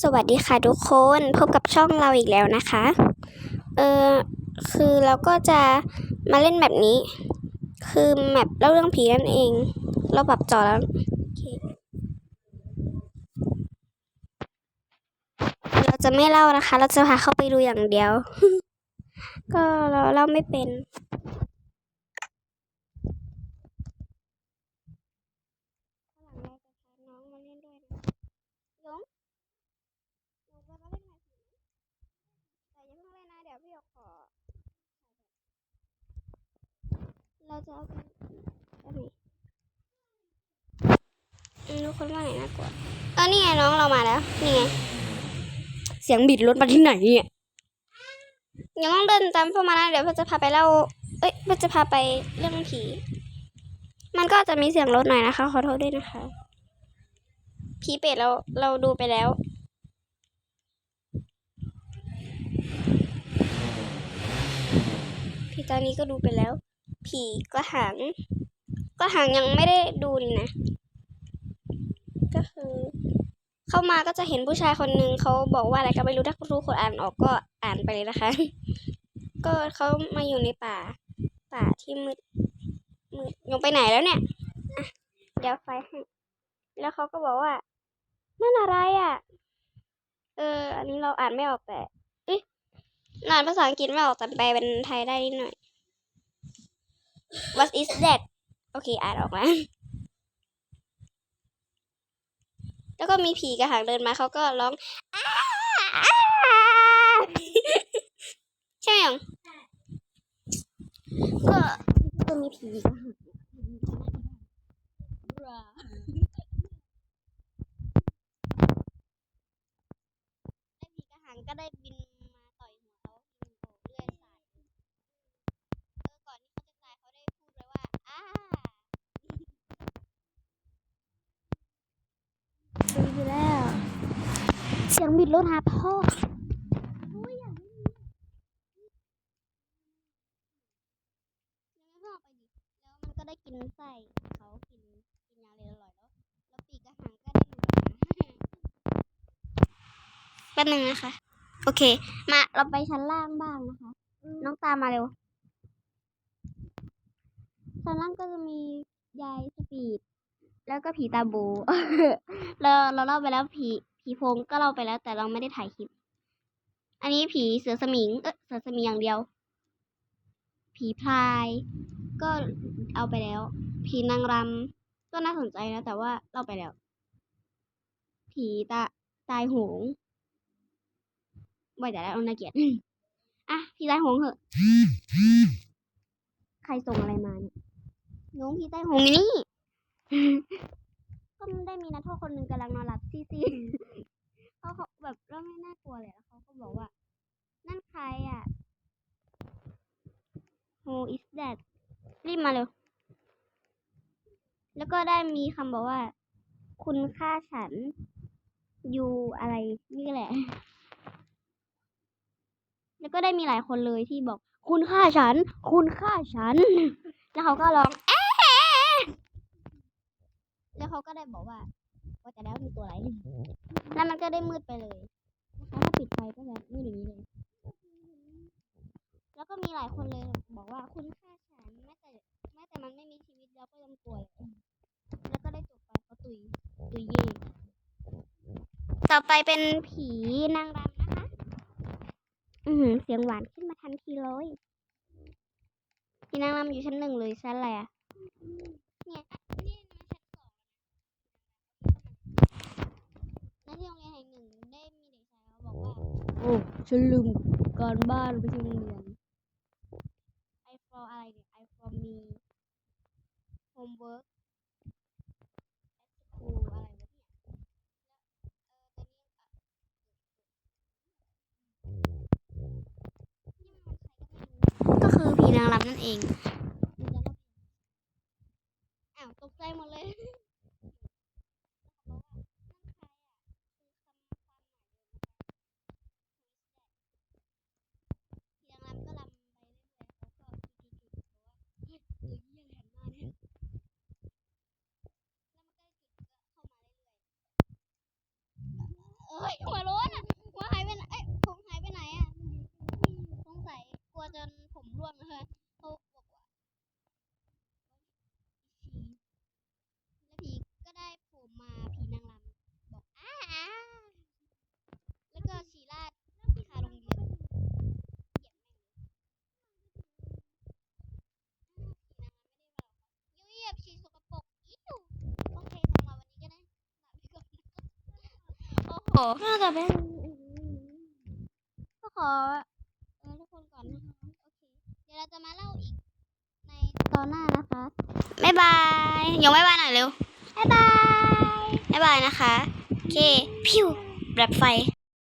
สวัสดีค่ะทุกคนพบกับช่องเราอีกแล้วนะคะ เออคือเราก็จะมาเล่นแบบนี้ คือแมปเล่าเรื่องผีนั่นเอง เราปรับจอแล้วเราจะไม่เล่านะคะ เราจะพาเข้าไปดูอย่างเดียว ก็เราเล่าไม่เป็น หลังเราจะพาน้องมาเล่นด้วยนะยงยงไปมาเล่นหน่อยสิแต่อยัง เพิ่งเล่นนะเดี๋ยวพี่หยกขอ เราจะเอากันได้ไหมอืมทุกคนว่าไงน่ากลัวเออนี่ไงน้องเรามาแล้ว นี่ไง เสียงบิดรถมาที่ไหนเนี่ยยังต้องเดินตามพวกมานะเดี๋ยวเพื่อจะพาไปเล่า เอ้ยเพื่อจะพาไปเรื่องผี มันก็จะมีเสียงรถหน่อยนะคะ ขอโทษด้วยนะคะ ผีเป็ดเราเราดูไปแล้ว ผีตอนนี้ก็ดูไปแล้ว ผีกระหังกระหังยังไม่ได้ดูเลยนะ ก็คือ เข้ามาก็จะเห็นผู้ชายคนหนึ่งเขาบอกว่าอะไรก็ไม่รู้ถ้ารู้คนอ่านออกก็อ่านไปเลยนะคะ ก็เขามาอยู่ในป่า ป่าที่มืดมืดยงไปไหนแล้วเนี่ยอะเดี๋ยวไฟให้แล้วเขาก็บอกว่านั่นอะไรอะ เออ อันนี้เราอ่านไม่ออกแต่ อ๊ะอ่านภาษาอังกฤษไม่ออกแต่แปลเป็นไทยได้นิดหน่อย What is that โอเค อ่านออกแล้วแล้วก็มีผีกระหังเดินมาเขาก็ร้องใช่ไหมยังก็ก็มีผีกระหังก็ได้บินมาต่อยหัวเขาบินโผล่เลื่อยสายเออก่อนที่เขาจะตายเขาได้พูดไว้ว่าอ้าดูอยู่แล้ว เสียงบิดรถหาพ่อแล้วมันก็ได้กินไส้เขากินกินยาเลยอร่อยแล้วแล้วปีกกระหังก็ได้ดออกมาแป๊บนึงนะคะ โอเค มาเราไปชั้นล่างบ้างนะคะ น้องตามมาเร็ว ชั้นล่างก็จะมียายสปีด แล้วก็ผีตาโบเราเราเล่าไปแล้วผี ผีโพงก็เล่าไปแล้ว แต่เราไม่ได้ถ่ายคลิป อันนี้ผีเสือสมิง เออเสือสมิงอย่างเดียว ผีพลาย ก็เอาไปแล้ว ผีนางรำก็น่าสนใจนะ แต่ว่าเล่าไปแล้ว ผีตาตายหงบ่อยแต่แล้วน่าเกลียดอะผีตายหงเหอะ ใครส่งอะไรมาเนี่ยน้องผีตายหงอยู่นี่ก็ได้มีนักโทษคนหนึ่งกำลังนอนหลับซีซี เขาเขาแบบเริ่มไม่น่ากลัวเลยแล้วเขาก็บอกว่า นั่นใครอะ Who is that รีบ มาเร็ว แล้วก็ได้มีคำบอกว่า คุณค่าฉัน อยู่อะไรนี่แหละ แล้วก็ได้มีหลายคนเลยที่บอก คุณค่าฉัน คุณค่าฉัน แล้วเขาก็ร้องเอ๊ะแล้วเขาก็ได้บอกว่าว่าแต่แล้วมีตัวอะไร แล้วมันก็ได้มืดไปเลยนะคะถ้าปิดไฟก็จะมืดอย่างนี้เลย แล้วก็มีหลายคนเลยบอกว่าคุณ ตุยเย่ต่อไปเป็นผีนางรำนะคะ อือหือเสียงหวานขึ้นมาทันทีเลยผีนางรำอยู่ชั้นหนึ่งเลยชั้นอะไรอะเนี่ยนี่มันชั้นสองแล้วที่โรงเรียนแห่งหนึ่งได้มีเด็กชายเขาบอกว่าโอ้ฉันลืมการบ้านไปที่โรงเรียน I for อะไรเนี่ย I for me homework at school อะไรวะเนี่ยแล้วเออตอนนี้อะก็คื อผีนางรำนั่นเองอ้าวตกใจหมดเลยผีนางรำก็รำไปเรื่อยๆเขาก็จุดๆๆบอกว่าเฮ้ยตัวเหี้ยอะไรหันมาเนี่ย แล้วมันก็จุดก็เข้ามาเรื่อยๆเอ้ ยหัวโล้นอะหัวหายไปไหนเอ้ยผมหายไปไหนอะสงสัยกลัวจนผมร่วงเลยเขาบอกว่าผีแล้วผีก็ได้โผมมาผีนางรำบอกอ้าอ้าแล้วก็ฉีราดคาโรงเรียนเหยียบแม่งเลยอ้าวผีนางรำไม่ได้มาหรอกครับยุยเหยียบฉี่สกปรกอิ๊วโอเคสำหรับวันนี้ก็ได้ลาไปก่อน นะคะโอ้โหน่าจะเป็นก็ขอเออทุกคนก่อนนะคะโอเคเดี๋ยวเราจะมาเล่าอีกในตอนหน้านะคะบ๊ายบายยงบ๊ายบายหน่อยเร็วบ๊ายบายบ๊ายบายนะคะโอเคพิวแบบไฟ